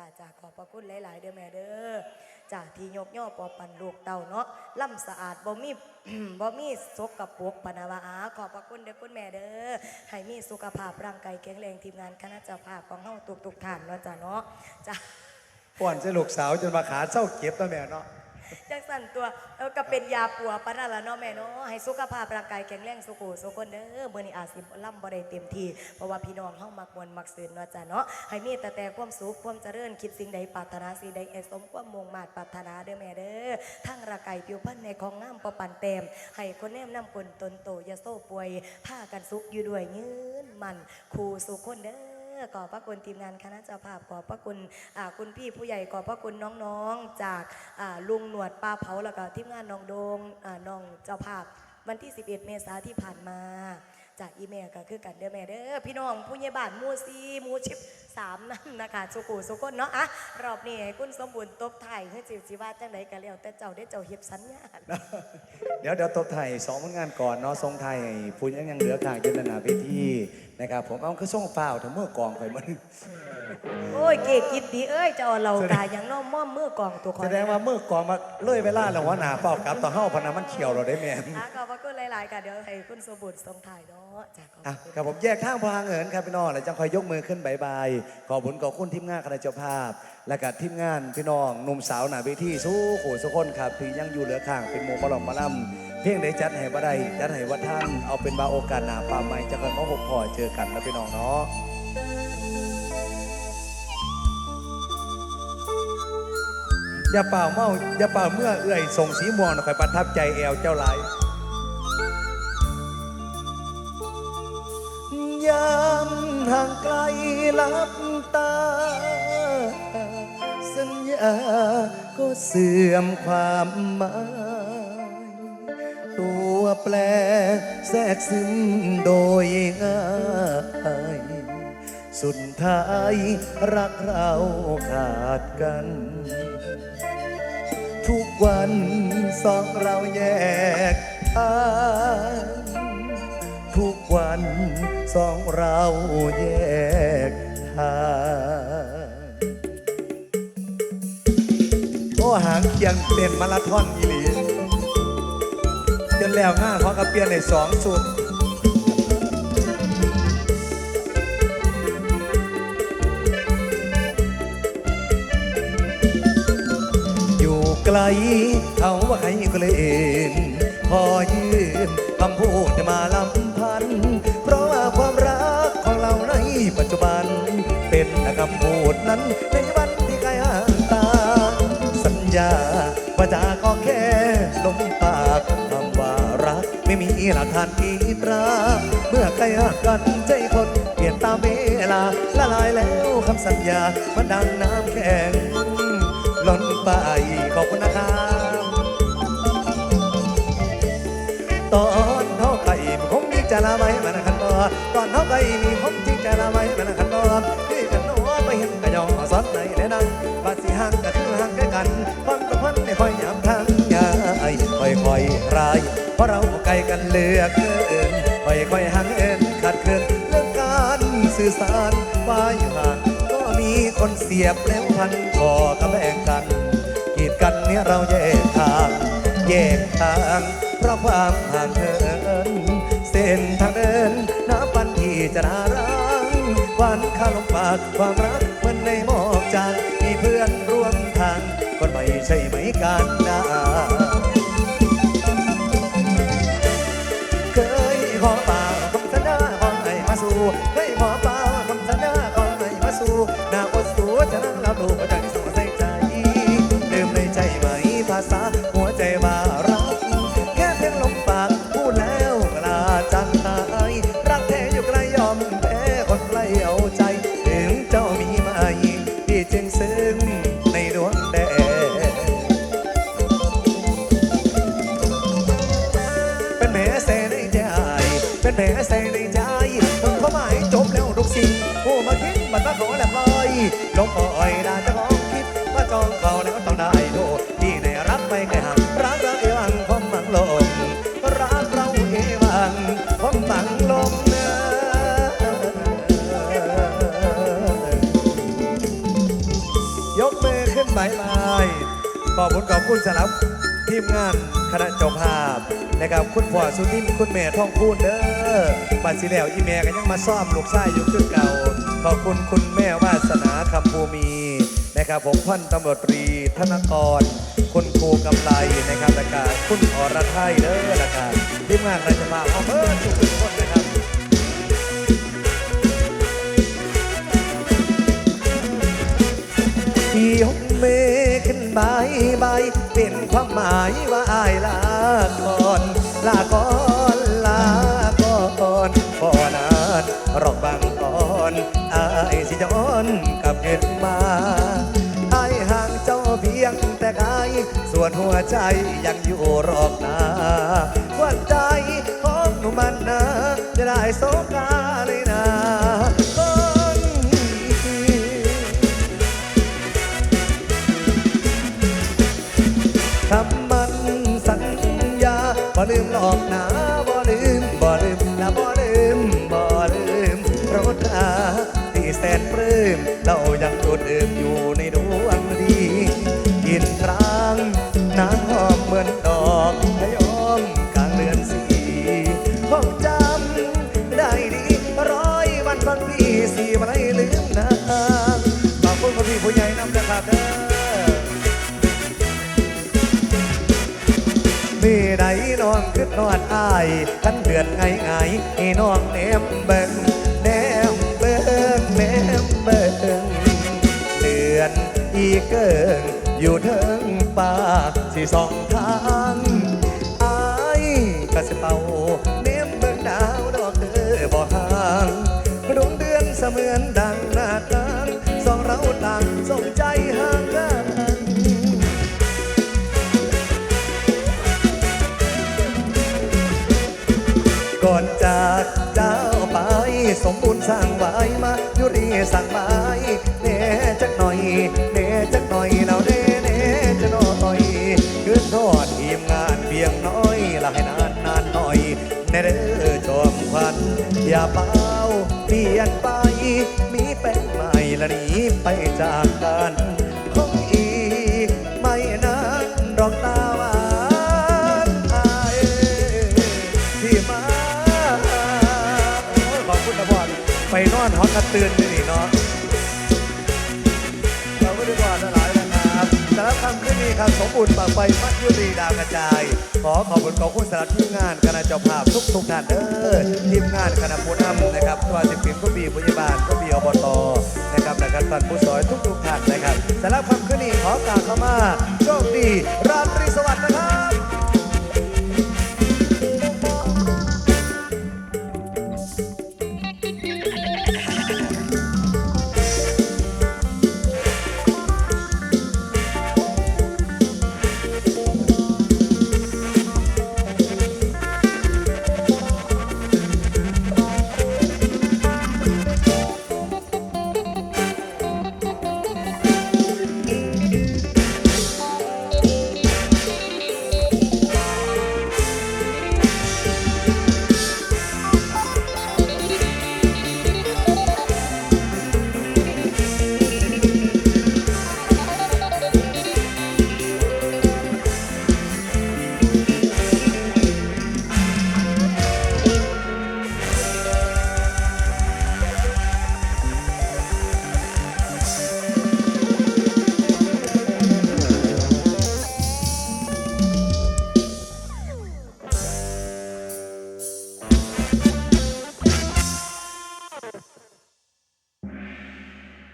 จ้าจ้าขอบพระคุณหลาย ๆ เด้อแม่เด้อจ้าที่ยกย่อปอปันลูกเต่าเนาะล่ำสะอาดบ่มีบ่มีสกกับปวกปนาวาอาขอบพระคุณเด้อคุณแม่เด้อให้มีสุขภาพร่างกายแข็งแรงทีมงานคณะเจ้าภาพของเฮาตุกๆท่านเนาะจ้าเนาะจ้าป้อนส่ลูกสาวจนมาขาเศร้าเก็บตั้งแม่เนาะ จังสั่นตัวเออก็เป็นยาปัวปานนั่นละเนาะแม่เนาะให้สุขภาพร่างกายแข็งแรงสุขุสุขคนเด้อเมื้อนี้อาจสิล่ำบ่ได้เต็มที่เพราะว่าพี่น้องเฮามักมวนมักซื่นเนาะจ้ะเนาะให้มีแต่แต่ความสุขความเจริญคิดสิ่งใดปรารถนาสิ่งใดให้สมความมงมา่ปรารถนาเด้อแม่เด้อทั้งร่างกายผิวพรรณในของงามประปันเต็มให้คนแนมนํคนตนโตยาโซ่ป่วยพากันสุขอยู่ด้วยยืนมันคู่สุขคนเด้อ ขอบพระคุณทีมงานคณะเจ้าภาพขอบพระคุณคุณพี่ผู้ใหญ่ขอบพระคุณน้องๆ จากลุงหนวดปลาเผาแล้วก็ทีมงานน้องโดงน้องเจ้าภาพวันที่ 11 เมษายนที่ผ่านมา จากอีเมลก็คือกันเด้อแม่เด้อพี่น้องผู้ใหญ่บ้านหมูซีหมูชิบสามนั่นนะคะสุกูสุกคนเนาะอะรอบนี้ให้คุณสมบูรณ์ตบไทายเฮ้ยจิวจิว่าจังไดกันแล้วแต่เจ้าได้เจ้าเฮ็บสัญญาณเดี๋ยวเดี๋ยวตบไทยสองผลงานก่อนเนาะทรงไทยผู้ยังยังเหลือข้างยืนนาเวทีนะครับผมเอาคือส่งเปล่าถึงเมื่อกองไปมันโอ้ยเกกิดดีเอ้ยเจ้าเรากายังน้อมม่อมมือกองตัวคอแสยดงว่าเมื่อกองมาเลื่อยเวลาแล้วว่าหนาเปล่ากลับต่อเฮ้าพนันมันเขียวเราได้แม่นอะขอบพระคุณหลายๆค่ะเดี๋ยวให้คุณสมบูรณ์ทรงถ่ายเนาะจากขอบอะคุณครับผมแยกข้างพางเหินครับพี่น้องแล้วจังคอยยกมือขึ้นบายบายขอบคุญขอบคุณทีมงานคณะเจ้าภาพ และกับทีมงานพี่น้องหนุ่มสาวหนาเวทีสู้ขู่สุคนครับที่ยังอยู่เหลือข้างเป็นโมบลอมมาล่ำเพียงได้จัดให้บ่ได้จัดให้ว่าท่านเอาเป็นบาโอกาสหนาป่าไม้จะคอยมาพบพอเจอกันนะพี่น้องเนาะ อย่าเป่าเมาอย่าเป่าเมื่อเอื่อยส่งสีม่วงนะคอยประทับใจแอวเจ้าหลายยามห่างไกลลับตา สัญญาก็เสื่อมความหมาย ตัวแปลแทรกซึมโดยง่ายสุดท้ายรักเราขาดกัน ทุกวันสองเราแยกทาง วันสองเราแยกทางโอ้หางเคียงเต้นมาราธอนอีหลีจนแล้วงานเขาก็เปลี่ยนในสองสุดอยู่ไกลเขาว่าใครก็เลยเองพอยืม คำพูดมาลำพัน เพราะว่าความรักของเราในปัจจุบัน เป็นคำพูดนั้นในวันที่ไกลห่างตา สัญญาว่าจะก็แค่ลมปากคำว่ารัก ไม่มีหลักฐานกีตรา เมื่อใครหักกันใจคนเปลี่ยนตามเวลาละลายแล้วคำสัญญามันดังน้ำแข็งล้นไปขอบคุณนะครับ ตอนเท่าไก่คงยิ่งจะละไว้มันขันตอตอนเท่าไก่มีคงยิ่งจะละไว้มันขันตอที่กันโน้ไปเห็นกระยองสอนในแน่นังบาดสีห่างก็คือห่างกันฟังกับพันไม่คอยยามทางยายค่อยค่อยรายเพราะเราไกลกันเลือกเกินค่อยค่อยห่างเอินขาดเคินเรื่องการสื่อสารว่าอยู่ห่างก็มีคนเสียบแล้วพันคอกระแบงกันกีดกันเนี่ยเราแยกทาง แยกทางเพราะความห่างเหินเส้นทางเดินน้ำปันที่จะน่ารังวันข้าลมปากความรักมันในหมอกจางมีเพื่อนร่วมทางคนไม่ใช่ไหมกันนา เป็นแผลแสในใจ เป็นแผลแสในใจเพิ่งเข้ามาให้จบแล้วทุกสิ่งโอ้มาคิดมันมาขอแลมลอยลงปล่อยด่าเจะของคิดว่าจองเขาแล้วต้องได้โดที่ในรักไม่เคยหักรักเราเอวังความหวังลงรักเราเอวังความหวังลงเนื้อบายบายขอบคุณขอบคุณสำหรับ ทีมงานคณะเจ้าภาพนะครับคุณพ่อสุทินคุณแม่ท่องพูนเด้อบัดสิแล้วอีแม่ก็ยังมาซ่อมลูกชายอยู่คือเก่า ขอบคุณคุณแม่วาสนาคำภูมีนะครับผมพันตำรวจตรีธนกร คุณครูกำไรนะครับและการคุณอรไทยเด้อและการทีมงานราชภาพเอาเพิ่มทุกคนนะครับที่ ความหมายว่าอายลาก่อนลาก่อนลาก่อนพอนานรอกบางก่อนอายสิย้อนกลับเกิดมาอายห่างเจ้าเพียงแต่กายส่วนหัวใจยังอยู่รอกนาวันใจของหนุ่มันนะจะได้โสกาเคำมันสัญญาพอลืมหลอกนะ นองขึ้นอายกันเดือนไงไงให้น้องแนมเบิ่งแนมเบิ่งแนมเบิ่งเดือนอีเกิงอยู่เทิงป่าสี่สองทางอายกะสิเป่าแนมเบิ่งดาวดอกเด้อบ่ห่างดวงเดือนเสมือน รีสั่งไม้เน่จักหน่อยเน่จักหน่อยเราเน่เน่จะหน่อยขึ้นทอดทีมงานเพียงน้อยละให้นานนานหน่อยในเด้อจอมควันอย่าเป้าเปลี่ยนไป มีเป็นใหม่ละหนีไปจากกันคงอีกไม่นานดอกตาหวานอายที่มาขอบคุณนะบอลไปนอนฮอตกระตื่น นี้ครับสมบูรณ์ปากไปมัดยุรีดาวกระจาย ขอขอบคุณขอบคุณสารทีมงานคณะเจ้าภาพทุกทุกท่านเด้อทีมงานคณะผู้นำนะครับตัวสิบปีผู้บีพยาบาลผู้บีอบตนะครับและการตันผู้สอยทุกทุกท่านนะครับสำหรับคำคืนนี้ขอกล่าวคำว่าโชคดีราบรื่นสวัสดีครับ